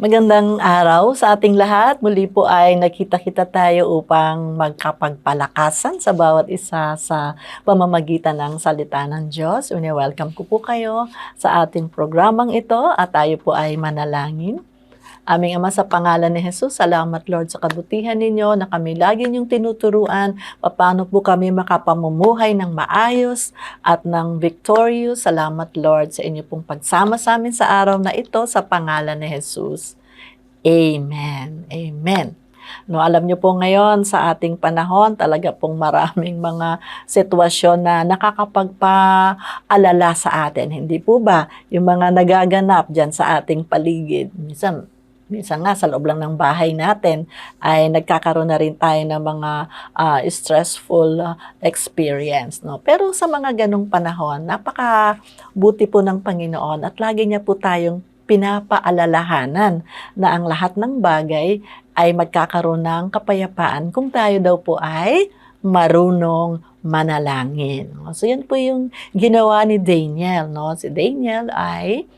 Magandang araw sa ating lahat. Muli po ay nakita-kita tayo upang magkapagpalakasan sa bawat isa sa pamamagitan ng salita ng Diyos. Welcome ko po kayo sa ating programang ito at tayo po ay manalangin. Aming Ama sa pangalan ni Jesus, salamat Lord sa kabutihan ninyo na kami lagi niyong tinuturuan paano po kami makapamumuhay ng maayos at ng victorious. Salamat Lord sa inyo pong pagsama sa amin sa araw na ito sa pangalan ni Jesus. Amen. Amen. No, alam niyo po ngayon sa ating panahon, talaga pong maraming mga sitwasyon na nakakapagpaalala sa atin. Hindi po ba? Yung mga nagaganap dyan sa ating paligid. Minsan, minsan nga sa loob lang ng bahay natin ay nagkakaroon na rin tayo ng mga ah, stressful ah, experience. No? Pero sa mga ganong panahon, napaka buti po ng Panginoon at lagi niya po tayong pinapaalalahanan na ang lahat ng bagay ay magkakaroon ng kapayapaan kung tayo daw po ay marunong manalangin. So yan po yung ginawa ni Daniel. No? Si Daniel ay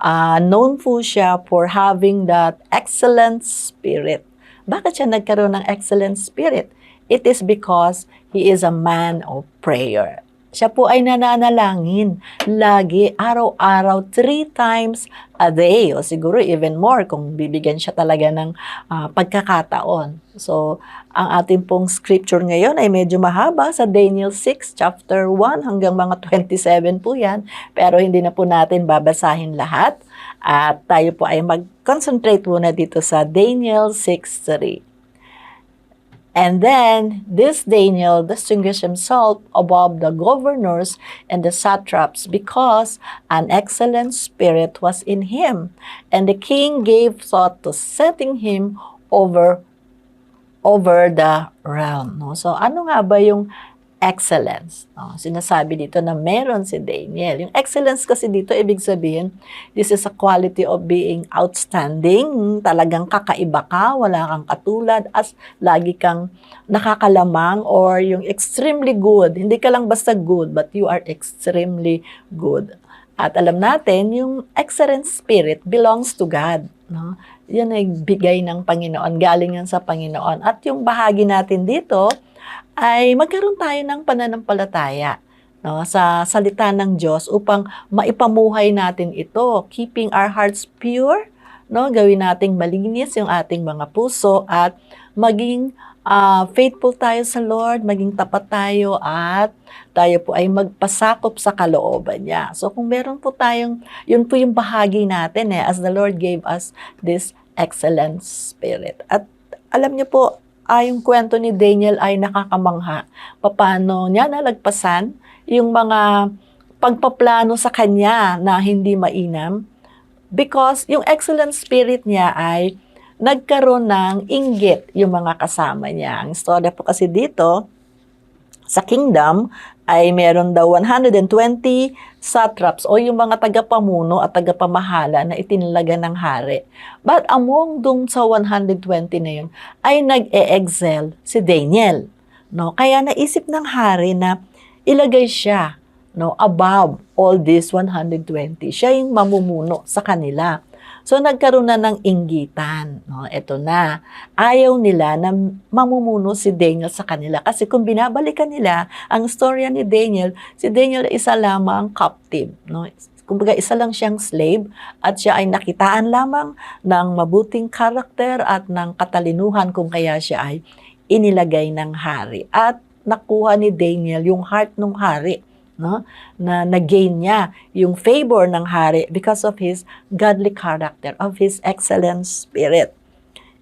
ah, known po siya for having that excellent spirit. Bakit siya nagkaroon ng excellent spirit? It is because he is a man of prayer. Siya po ay nananalangin lagi, araw-araw, three times a day. O siguro even more kung bibigyan siya talaga ng ah, pagkakataon. So, ang ating pong scripture ngayon ay medyo mahaba sa Daniel 6, chapter 1 hanggang mga 27 po yan. Pero hindi na po natin babasahin lahat. At tayo po ay mag-concentrate muna dito sa Daniel 6.3. And then, this Daniel distinguished himself above the governors and the satraps because an excellent spirit was in him. And the king gave thought to setting him over over the realm. No? So, ano nga ba yung excellence? No? Sinasabi dito na meron si Daniel. Yung excellence kasi dito, ibig sabihin, this is a quality of being outstanding. Talagang kakaiba ka, wala kang katulad, as lagi kang nakakalamang or yung extremely good. Hindi ka lang basta good, but you are extremely good. At alam natin, yung excellent spirit belongs to God. No? Yan ay bigay ng Panginoon, galing yan sa Panginoon. At yung bahagi natin dito ay magkaroon tayo ng pananampalataya no, sa salita ng Diyos upang maipamuhay natin ito, keeping our hearts pure, no, gawin nating malinis yung ating mga puso at maging ah, faithful tayo sa Lord, maging tapat tayo at tayo po ay magpasakop sa kalooban niya. So kung meron po tayong, yun po yung bahagi natin eh, as the Lord gave us this excellent spirit. At alam niyo po, yung kwento ni Daniel ay nakakamangha. Paano niya nalagpasan yung mga pagpaplano sa kanya na hindi mainam because yung excellent spirit niya ay nagkaroon ng inggit yung mga kasama niya. Ang istorya po kasi dito, sa kingdom ay meron daw 120 satraps o yung mga tagapamuno at tagapamahala na itinalaga ng hari. But among dun sa 120 na yun ay nag-e-excel si Daniel. No? Kaya naisip ng hari na ilagay siya no, above all these 120. Siya yung mamumuno sa kanila. So nagkaroon na ng inggitan. No? Ito na. Ayaw nila na mamumuno si Daniel sa kanila. Kasi kung binabalikan nila ang storya ni Daniel, si Daniel isa lamang captive. No? Kumbaga isa lang siyang slave at siya ay nakitaan lamang ng mabuting karakter at ng katalinuhan kung kaya siya ay inilagay ng hari. At nakuha ni Daniel yung heart ng hari no? na nag-gain niya yung favor ng hari because of his godly character, of his excellent spirit.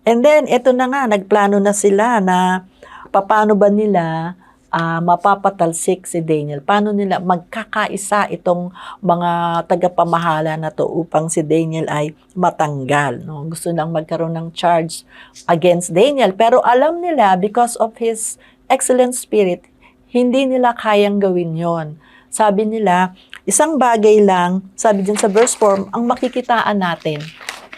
And then, ito na nga, nagplano na sila na paano ba nila ah, mapapatalsik si Daniel? Paano nila magkakaisa itong mga tagapamahala na to upang si Daniel ay matanggal? No? Gusto lang magkaroon ng charge against Daniel. Pero alam nila, because of his excellent spirit, hindi nila kayang gawin yon. Sabi nila, isang bagay lang, sabi dyan sa verse form, ang makikitaan natin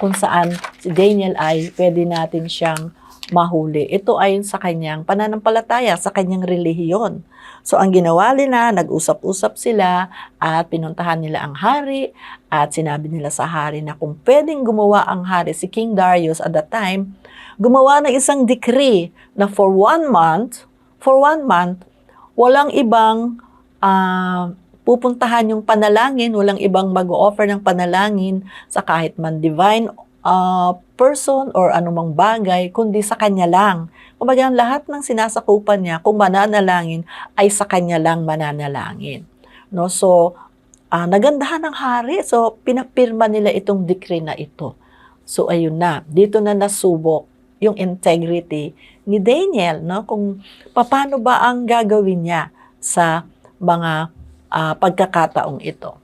kung saan si Daniel ay pwede natin siyang mahuli. Ito ayon sa kanyang pananampalataya, sa kanyang relihiyon. So ang ginawa nila, nag-usap-usap sila at pinuntahan nila ang hari at sinabi nila sa hari na kung pwedeng gumawa ang hari, si King Darius at that time, gumawa ng isang decree na for one month, for one month, walang ibang ah, pupuntahan yung panalangin, walang ibang mag-offer ng panalangin sa kahit man divine ah, person or anumang bagay, kundi sa kanya lang. Kumbaga, lahat ng sinasakupan niya, kung mananalangin, ay sa kanya lang mananalangin. No? So, ah, nagandahan ng hari. So, pinapirma nila itong decree na ito. So, ayun na. Dito na nasubok yung integrity ni Daniel, no? Kung paano ba ang gagawin niya sa mga ah, pagkakataong ito.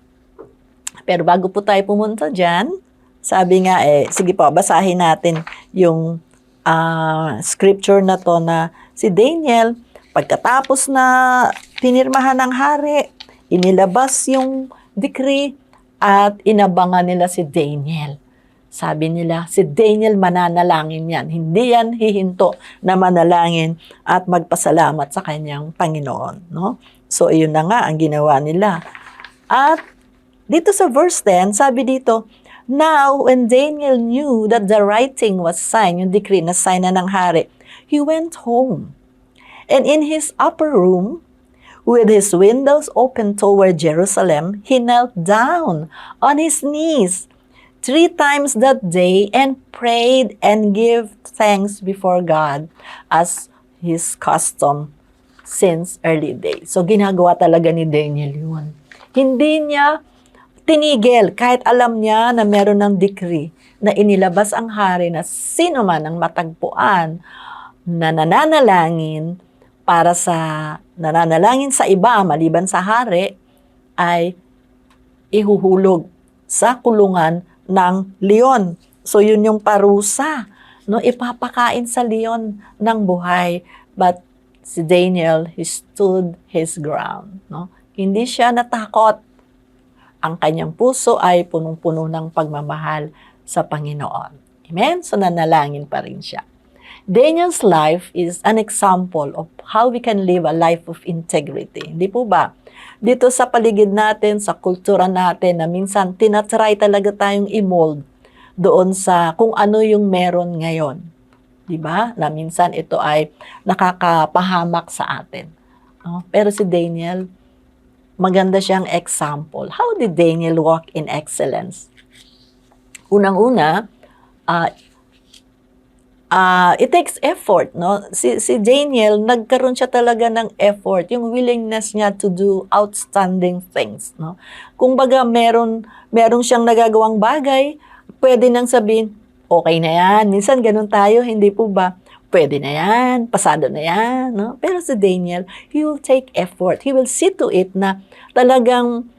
Pero bago po tayo pumunta dyan, sabi nga eh, sige po, basahin natin yung ah, scripture na to na si Daniel, pagkatapos na pinirmahan ng hari, inilabas yung decree at inabangan nila si Daniel. Sabi nila, si Daniel mananalangin yan. Hindi yan hihinto na manalangin at magpasalamat sa kanyang Panginoon. No? So, iyon na nga ang ginawa nila. At dito sa verse 10, sabi dito, Now, when Daniel knew that the writing was signed, yung decree na sign na ng hari, he went home. And in his upper room, with his windows open toward Jerusalem, he knelt down on his knees three times that day and prayed and gave thanks before God as his custom since early days. So ginagawa talaga ni Daniel yun. Hindi niya tinigil kahit alam niya na meron ng decree na inilabas ang hari na sino man ang matagpuan na nananalangin para sa nananalangin sa iba maliban sa hari ay ihuhulog sa kulungan ng leon. So yun yung parusa, no? Ipapakain sa leon ng buhay. But si Daniel, he stood his ground, no? Hindi siya natakot. Ang kanyang puso ay punong-puno ng pagmamahal sa Panginoon. Amen? So nanalangin pa rin siya. Daniel's life is an example of how we can live a life of integrity. Hindi po ba? Dito sa paligid natin, sa kultura natin, na minsan tinatry talaga tayong i-mold doon sa kung ano yung meron ngayon. Di ba? Na minsan ito ay nakakapahamak sa atin. No? Pero si Daniel, maganda siyang example. How did Daniel walk in excellence? Unang-una, ah, ah, it takes effort, no? Si, si Daniel, nagkaroon siya talaga ng effort, yung willingness niya to do outstanding things, no? Kung baga meron, meron siyang nagagawang bagay, pwede nang sabihin, okay na yan. Minsan ganun tayo, hindi po ba? Pwede na yan, pasado na yan, no? Pero si Daniel, he will take effort. He will see to it na talagang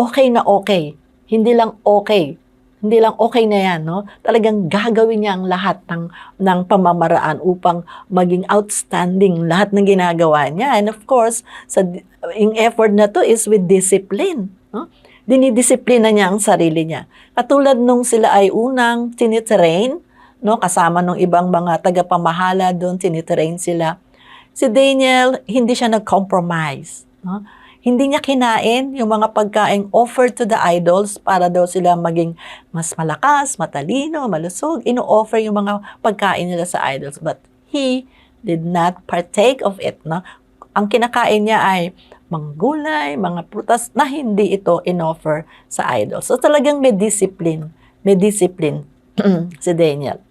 okay na okay. Hindi lang okay hindi lang okay na yan, no? Talagang gagawin niya ang lahat ng, ng pamamaraan upang maging outstanding lahat ng ginagawa niya. And of course, sa, yung effort na to is with discipline, no? Dinidisiplina niya ang sarili niya. Katulad nung sila ay unang tinitrain, no? Kasama nung ibang mga tagapamahala doon, tinitrain sila. Si Daniel, hindi siya nag-compromise, no? Hindi niya kinain yung mga pagkain offered to the idols para daw sila maging mas malakas, matalino, malusog. Ino-offer yung mga pagkain nila sa idols. But he did not partake of it. No? Ang kinakain niya ay mga gulay, mga prutas na hindi ito in-offer sa idols. So talagang may discipline. May discipline si Daniel.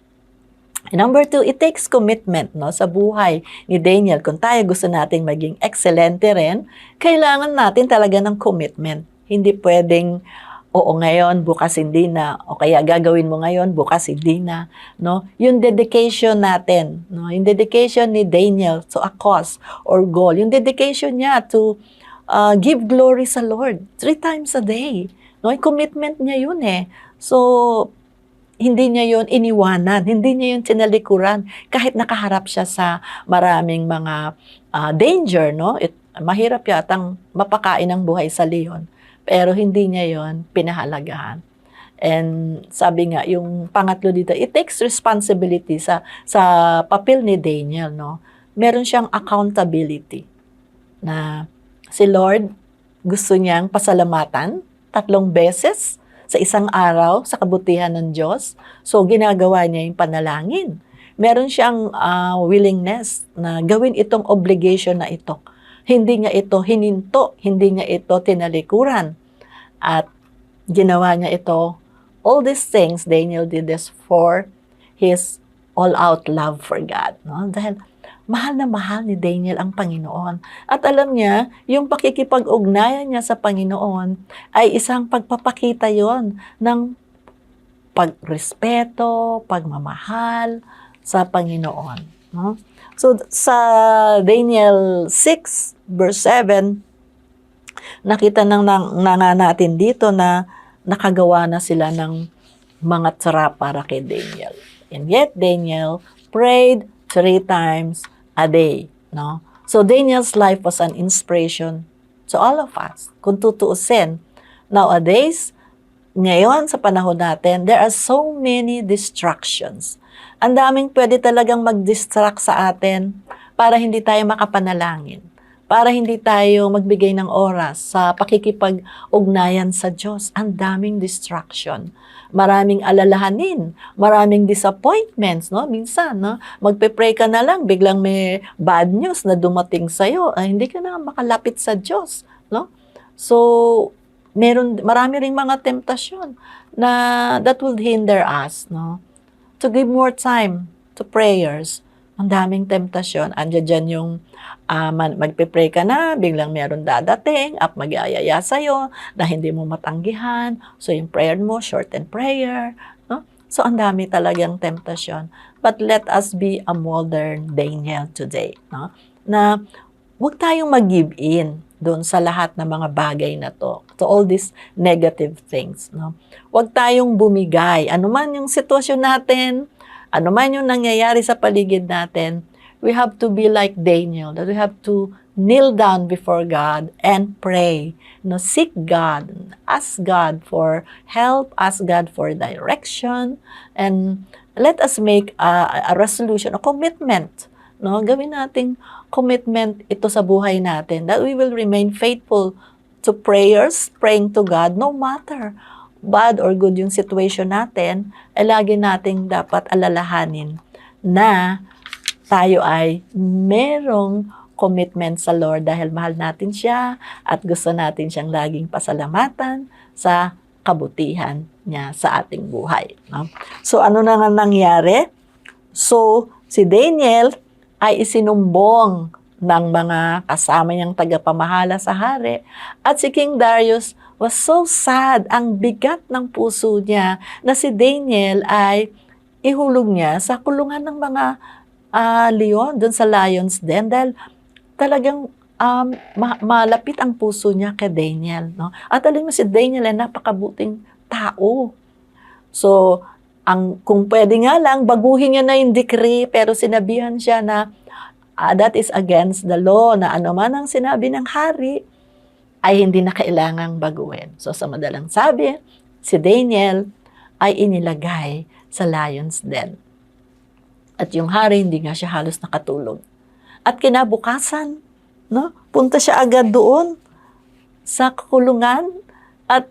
Number two, it takes commitment no, sa buhay ni Daniel. Kung tayo gusto nating maging excelente rin, kailangan natin talaga ng commitment. Hindi pwedeng, oo ngayon, bukas hindi na, o kaya gagawin mo ngayon, bukas hindi na. No? Yung dedication natin, no? yung dedication ni Daniel to a cause or goal, yung dedication niya to uh, give glory sa Lord three times a day. No? Yung commitment niya yun eh. So, hindi niya yon iniwanan, hindi niya yon tinalikuran kahit nakaharap siya sa maraming mga ah, danger, no? It, mahirap yatang mapakain ang buhay sa leon. pero hindi niya yon pinahalagahan. And sabi nga, yung pangatlo dito, it takes responsibility sa sa papel ni Daniel, no? Meron siyang accountability na si Lord gusto niyang pasalamatan tatlong beses sa isang araw sa kabutihan ng Diyos. So, ginagawa niya yung panalangin. Meron siyang ah, willingness na gawin itong obligation na ito. Hindi niya ito hininto, hindi niya ito tinalikuran. At ginawa niya ito, all these things, Daniel did this for his all-out love for God. No? Dahil mahal na mahal ni Daniel ang Panginoon. At alam niya, yung pakikipag-ugnayan niya sa Panginoon ay isang pagpapakita yon ng pagrespeto, pagmamahal sa Panginoon. No? So sa Daniel 6 verse 7, nakita nang, na nga natin dito na nakagawa na sila ng mga trap para kay Daniel. And yet Daniel prayed three times a day. No? So Daniel's life was an inspiration to all of us. Kung tutuusin, nowadays, ngayon sa panahon natin, there are so many distractions. Ang daming pwede talagang mag-distract sa atin para hindi tayo makapanalangin, para hindi tayo magbigay ng oras sa pakikipag-ugnayan sa Diyos. Ang daming distraction. Maraming alalahanin, maraming disappointments, no? Minsan, no? Magpe-pray ka na lang, biglang may bad news na dumating sa'yo, ay hindi ka na makalapit sa Diyos, no? So, meron marami ring mga temptasyon na that will hinder us no to give more time to prayers ang daming temptasyon andiyan yung uh, magpe-pray ka na biglang meron dadating at mag-aayaya sa'yo na hindi mo matanggihan so yung prayer mo short and prayer no so ang dami talagang temptasyon but let us be a modern Daniel today no na wag tayong mag-give in doon sa lahat ng mga bagay na to, to all these negative things. No? Huwag tayong bumigay. Ano man yung sitwasyon natin, ano man yung nangyayari sa paligid natin, we have to be like Daniel, that we have to kneel down before God and pray. No, seek God, ask God for help, ask God for direction, and let us make a, a resolution, a commitment. No, gawin nating commitment ito sa buhay natin that we will remain faithful to prayers, praying to God, no matter bad or good yung situation natin, ay lagi nating dapat alalahanin na tayo ay merong commitment sa Lord dahil mahal natin siya at gusto natin siyang laging pasalamatan sa kabutihan niya sa ating buhay. No? So ano na nga nangyari? So si Daniel ay isinumbong ng mga kasama niyang tagapamahala sa hari. At si King Darius was so sad, ang bigat ng puso niya na si Daniel ay ihulog niya sa kulungan ng mga uh, leon doon sa lion's den dahil talagang um, ma- malapit ang puso niya kay Daniel. No? At alam mo si Daniel ay napakabuting tao. So, ang kung pwede nga lang baguhin niya na yung decree pero sinabihan siya na uh, that is against the law na ano man ang sinabi ng hari ay hindi na kailangang baguhin. So sa madalang sabi, si Daniel ay inilagay sa lion's den. At yung hari hindi nga siya halos nakatulog. At kinabukasan, no, punta siya agad doon sa kulungan at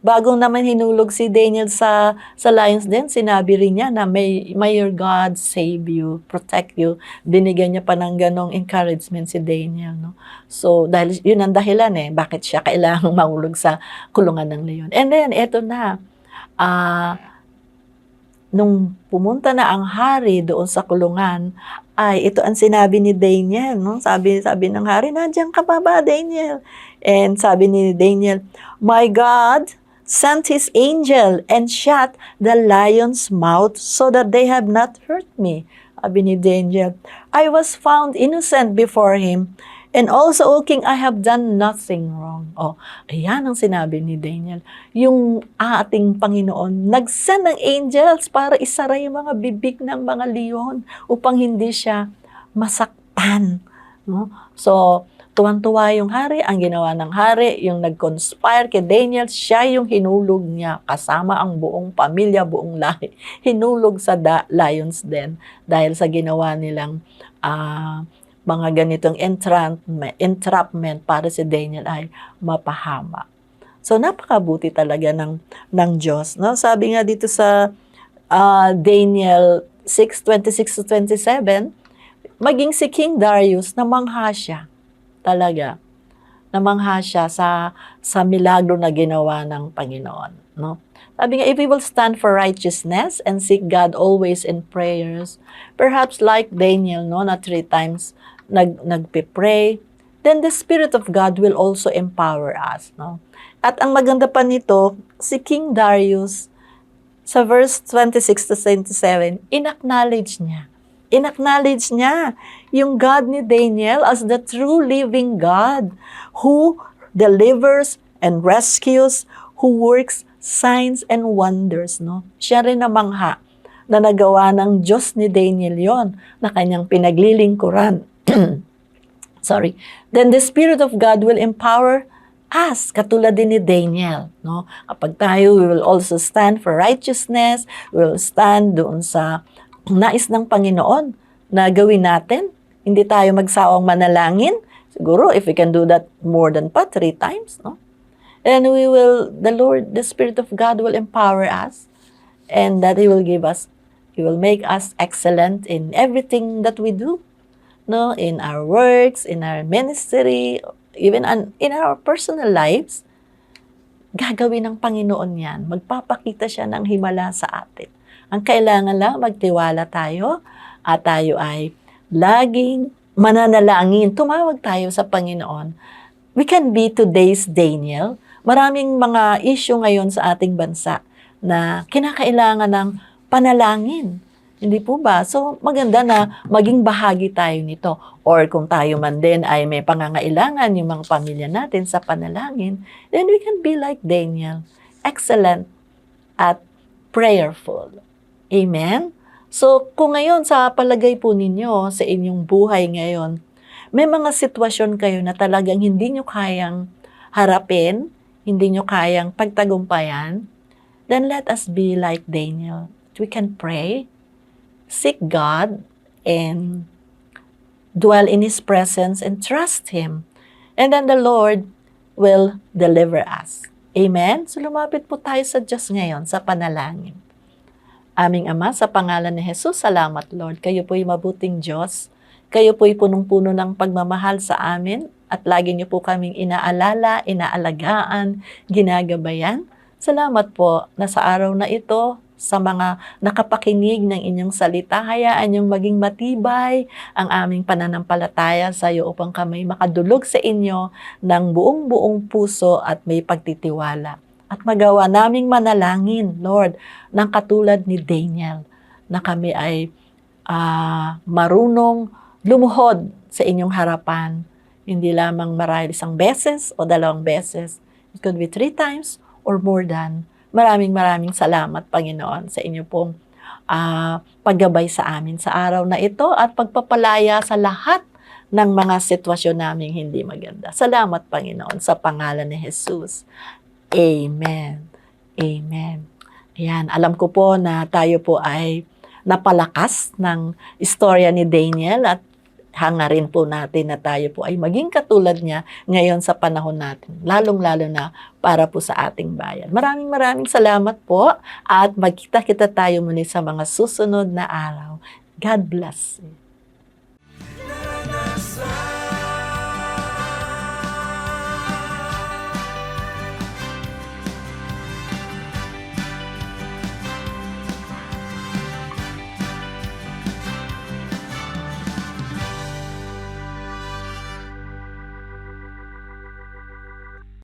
Bago naman hinulog si Daniel sa sa lions den, sinabi rin niya na may, may your God save you, protect you. Binigyan niya pa ng ganong encouragement si Daniel. No? So, dahil yun ang dahilan eh, bakit siya kailangang mahulog sa kulungan ng leon. And then, eto na, ah, uh, nung pumunta na ang hari doon sa kulungan, ay ito ang sinabi ni Daniel, no? Sabi sabi ng hari, "Nandiyan ka pa ba, Daniel?" And sabi ni Daniel, "My God, sent his angel and shut the lion's mouth so that they have not hurt me. Sabi ni Daniel, I was found innocent before him, and also, O King, I have done nothing wrong. Oh, ayan ang sinabi ni Daniel. Yung ating Panginoon, nag-send ng angels para isara yung mga bibig ng mga leon upang hindi siya masaktan. No? So, Tuwan-tuwa yung hari, ang ginawa ng hari, yung nag-conspire kay Daniel, siya yung hinulog niya kasama ang buong pamilya, buong lahi. Hinulog sa da- lion's den dahil sa ginawa nilang ah, mga ganitong entrapment, entrapment para si Daniel ay mapahama. So napakabuti talaga ng ng Diyos, no? Sabi nga dito sa ah, Daniel 6:26 to 27, maging si King Darius namangha siya talaga. Namangha siya sa sa milagro na ginawa ng Panginoon, no? Sabi nga, if we will stand for righteousness and seek God always in prayers, perhaps like Daniel, no, na three times nag, nagpe-pray, then the Spirit of God will also empower us, no? At ang maganda pa nito, si King Darius, sa verse 26 to 27, inacknowledge niya. Inacknowledge niya yung God ni Daniel as the true living God who delivers and rescues, who works signs and wonders, no? Siya rin namangha na nagawa ng Diyos ni Daniel yon na kanyang pinaglilingkuran. Sorry. Then the Spirit of God will empower us, katulad din ni Daniel. No? Kapag tayo, we will also stand for righteousness, we will stand doon sa nais ng Panginoon na gawin natin. Hindi tayo magsawang manalangin. Siguro, if we can do that more than pa, three times, no? And we will, the Lord, the Spirit of God will empower us and that He will give us, He will make us excellent in everything that we do no? In our works in our ministry even an, in our personal lives gagawin ng Panginoon yan. Magpapakita siya ng himala sa atin. Ang kailangan lang magtiwala tayo at tayo ay laging mananalangin. Tumawag tayo sa Panginoon. We can be today's Daniel. Maraming mga issue ngayon sa ating bansa na kinakailangan ng panalangin hindi po ba? So, maganda na maging bahagi tayo nito. Or kung tayo man din ay may pangangailangan yung mga pamilya natin sa panalangin, then we can be like Daniel. Excellent at prayerful. Amen? So, kung ngayon sa palagay po ninyo sa inyong buhay ngayon, may mga sitwasyon kayo na talagang hindi nyo kayang harapin, hindi nyo kayang pagtagumpayan, then let us be like Daniel. We can pray, seek God and dwell in His presence and trust Him. And then the Lord will deliver us. Amen? So lumapit po tayo sa Diyos ngayon sa panalangin. Aming Ama, sa pangalan ni Jesus, salamat Lord. Kayo po'y mabuting Diyos. Kayo po'y punong-puno ng pagmamahal sa amin at lagi niyo po kaming inaalala, inaalagaan, ginagabayan. Salamat po na sa araw na ito, sa mga nakapakinig ng inyong salita. Hayaan niyong maging matibay ang aming pananampalataya sa iyo upang kami makadulog sa inyo ng buong-buong puso at may pagtitiwala. At magawa naming manalangin, Lord, ng katulad ni Daniel, na kami ay ah, marunong lumuhod sa inyong harapan. Hindi lamang marahil isang beses o dalawang beses. It could be three times or more than. Maraming maraming salamat, Panginoon, sa inyo pong ah, paggabay sa amin sa araw na ito at pagpapalaya sa lahat ng mga sitwasyon naming hindi maganda. Salamat, Panginoon, sa pangalan ni Jesus. Amen. Amen. Ayan, alam ko po na tayo po ay napalakas ng istorya ni Daniel at hangarin po natin na tayo po ay maging katulad niya ngayon sa panahon natin, lalong-lalo na para po sa ating bayan. Maraming maraming salamat po at magkita-kita tayo muli sa mga susunod na araw. God bless you.